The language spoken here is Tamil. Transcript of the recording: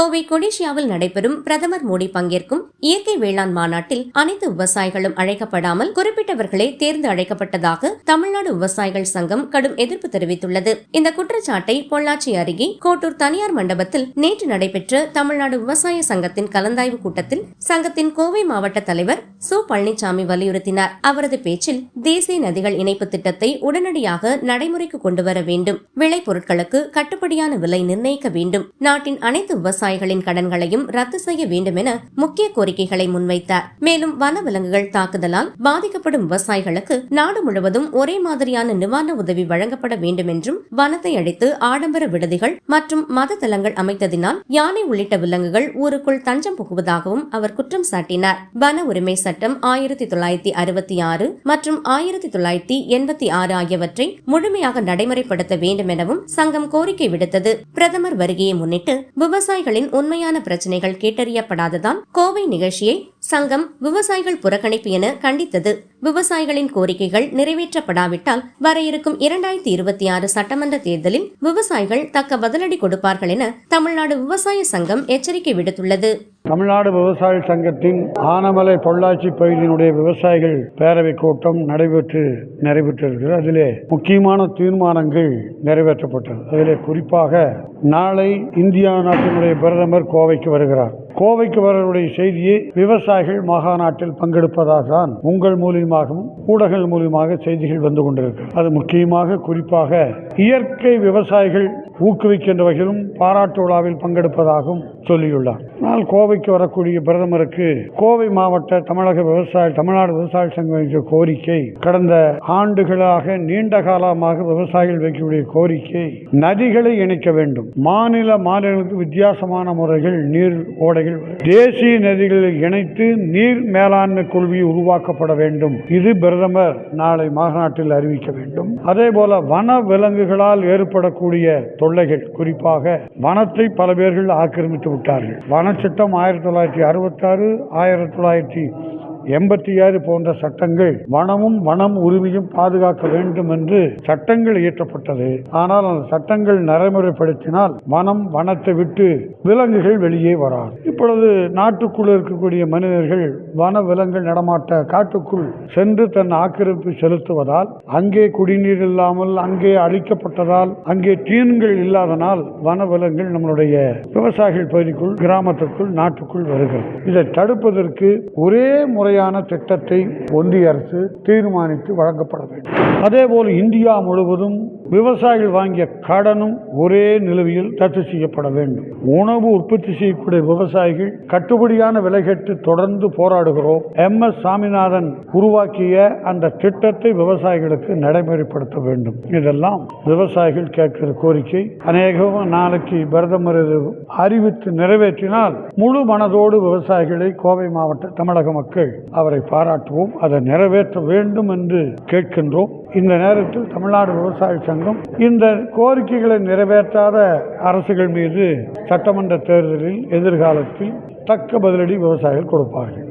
கோவை கொடிஷியாவில் நடைபெறும் பிரதமர் மோடி பங்கேற்கும் இயற்கை வேளாண் மாநாட்டில் அனைத்து விவசாயிகளும் அழைக்கப்படாமல் குறிப்பிட்டவர்களே தேர்ந்து அழைக்கப்பட்டதாக தமிழ்நாடு விவசாயிகள் சங்கம் கடும் எதிர்ப்பு தெரிவித்துள்ளது. இந்த குற்றச்சாட்டை பொள்ளாச்சி அருகே கோட்டூர் தனியார் மண்டபத்தில் நேற்று நடைபெற்ற தமிழ்நாடு விவசாய சங்கத்தின் கலந்தாய்வு கூட்டத்தில் சங்கத்தின் கோவை மாவட்ட தலைவர் சு. பழனிசாமி வலியுறுத்தினார். அவரது பேச்சில் தேசிய நதிகள் இணைப்பு திட்டத்தை உடனடியாக நடைமுறைக்கு கொண்டுவர வேண்டும். விளைபொருட்களுக்கு கட்டுப்படியான விலை நிர்ணயிக்க வேண்டும். நாட்டின் அனைத்து விவசாய விவசாயிகளின் கடன்களையும் ரத்து செய்ய வேண்டும் என முக்கிய கோரிக்கைகளை முன்வைத்தார் மேலும் வனவிலங்குகள் தாக்குதலால் பாதிக்கப்படும் விவசாயிகளுக்கு நாடு முழுவதும் ஒரே மாதிரியான நிவாரண உதவி வழங்கப்பட வேண்டும் என்றும் வனத்தை அழித்து ஆடம்பர விடுதிகள் மற்றும் மத தலங்கள் அமைத்ததினால் யானை உள்ளிட்ட விலங்குகள் ஊருக்குள் தஞ்சம் புகுவதாகவும் அவர் குற்றம் சாட்டினார். வன உரிமை சட்டம் ஆயிரத்தி தொள்ளாயிரத்தி அறுபத்தி ஆறு மற்றும் ஆயிரத்தி தொள்ளாயிரத்தி எண்பத்தி ஆறு ஆகியவற்றை முழுமையாக நடைமுறைப்படுத்த வேண்டும் எனவும் சங்கம் கோரிக்கை விடுத்தது. பிரதமர் வருகையை முன்னிட்டு விவசாயிகள் மக்களின் உண்மையான பிரச்சனைகள் கேட்டறியப்படாததால் கோவை நிகழ்ச்சியை சங்கம் விவசாயிகள் புறக்கணிப்பு என கண்டித்தது. விவசாயிகளின் கோரிக்கைகள் நிறைவேற்றப்படாவிட்டால் வர இருக்கும் இரண்டாயிரத்தி இருபத்தி ஆறு சட்டமன்ற தேர்தலில் விவசாயிகள் தக்க பதிலடி கொடுப்பார்கள் என தமிழ்நாடு விவசாய சங்கம் எச்சரிக்கை விடுத்துள்ளது. தமிழ்நாடு விவசாய சங்கத்தின் ஆனமலை பொள்ளாச்சி பகுதியினுடைய விவசாயிகள் பேரவை கூட்டம் நடைபெற்று நிறைவேற்றிருக்கிறது. அதிலே முக்கியமான தீர்மானங்கள் நிறைவேற்றப்பட்டது. அதிலே குறிப்பாக நாளை இந்தியா நாட்டினுடைய பிரதமர் கோவைக்கு வருகிறார். கோவைக்கு வரக்கூடிய செய்தியை விவசாயிகள் மாகாநாட்டில் பங்கெடுப்பதால் தான் உங்கள் மூலியமாகவும் ஊடகங்கள் மூலியமாக செய்திகள் வந்து கொண்டிருக்கிறது. அது முக்கியமாக குறிப்பாக இயற்கை விவசாயிகள் ஊக்குவிக்கின்ற வகையிலும் பாராட்டு விழாவில் பங்கெடுப்பதாகவும் சொல்லியுள்ளார். ஆனால் கோவைக்கு வரக்கூடிய பிரதமருக்கு கோவை மாவட்ட தமிழக விவசாய தமிழ்நாடு விவசாய சங்கம் கோரிக்கை கடந்த ஆண்டுகளாக நீண்ட காலமாக விவசாயிகள் வைக்கக்கூடிய கோரிக்கை நதிகளை இணைக்க வேண்டும். மாநில மாநிலங்களுக்கு வித்தியாசமான முறைகள் நீர் ஓடைகள் தேசிய நதிகளை இணைத்து நீர் மேலாண்மை குழுவி உருவாக்கப்பட வேண்டும். இது பிரதமர் நாளை மாநாட்டில் அறிவிக்க வேண்டும். அதே போல வன விலங்குகளால் ஏற்படக்கூடிய தொல்லைகள் குறிப்பாக வனத்தை பல பேர்கள் ஆக்கிரமித்து விட்டார்கள். வனச்சட்டம் ஆயிரத்தி தொள்ளாயிரத்தி அறுபத்தாறு ஆயிரத்தி தொள்ளாயிரத்தி எண்பத்தி ஆறு போன்ற சட்டங்கள் வனமும் வனம் உரிமையும் பாதுகாக்க வேண்டும் என்று சட்டங்கள் இயற்றப்பட்டது. ஆனால் அந்த சட்டங்கள் நடைமுறைப்படுத்தினால் வனம் வனத்தை விட்டு விலங்குகள் வெளியே வராது. இப்பொழுது நாட்டுக்குள் இருக்கக்கூடிய மனிதர்கள் வன விலங்குகள் நடமாட்ட காட்டுக்குள் சென்று தன் ஆக்கிரமிப்பு செலுத்துவதால் அங்கே குடிநீர் இல்லாமல் அங்கே அழிக்கப்பட்டதால் அங்கே தீன்கள் இல்லாதனால் வன விலங்குகள் நம்மளுடைய விவசாயிகள் பகுதிக்குள் கிராமத்திற்குள் நாட்டுக்குள் வருகிறது. இதை தடுப்பதற்கு ஒரே முறையான திட்டத்தை ஒன்றிய அரசு தீர்மானித்து வழங்கப்பட வேண்டும். அதேபோல் இந்தியா முழுவதும் விவசாயிகள் வாங்கிய கடனும் ஒரே நிலுவையில் ரத்து செய்யப்பட வேண்டும். உணவு உற்பத்தி செய்யக்கூடிய விவசாயிகள் கட்டுப்படியான விலை கேட்டு தொடர்ந்து போராடுகிறோம். எம். எஸ். சாமிநாதன் உருவாக்கிய அந்த திட்டத்தை விவசாயிகளுக்கு நடைமுறைப்படுத்த வேண்டும். இதெல்லாம் விவசாயிகள் கேட்கிற கோரிக்கை. அநேகமாக நாளைக்கு பிரதமர் அறிவித்து நிறைவேற்றினால் முழு மனதோடு விவசாயிகளை கோவை மாவட்ட தமிழக மக்கள் அவரை பாராட்டுவோம். அதை நிறைவேற்ற வேண்டும் என்று கேட்கின்றோம். இந்த நேரத்தில் தமிழ்நாடு விவசாய சங்கம் இந்த கோரிக்கைகளை நிறைவேற்றாத அரசுகள் மீது சட்டமன்ற தேர்தலில் எதிர்காலத்தில் தக்க பதிலடி விவசாயிகள் கொடுப்பார்கள்.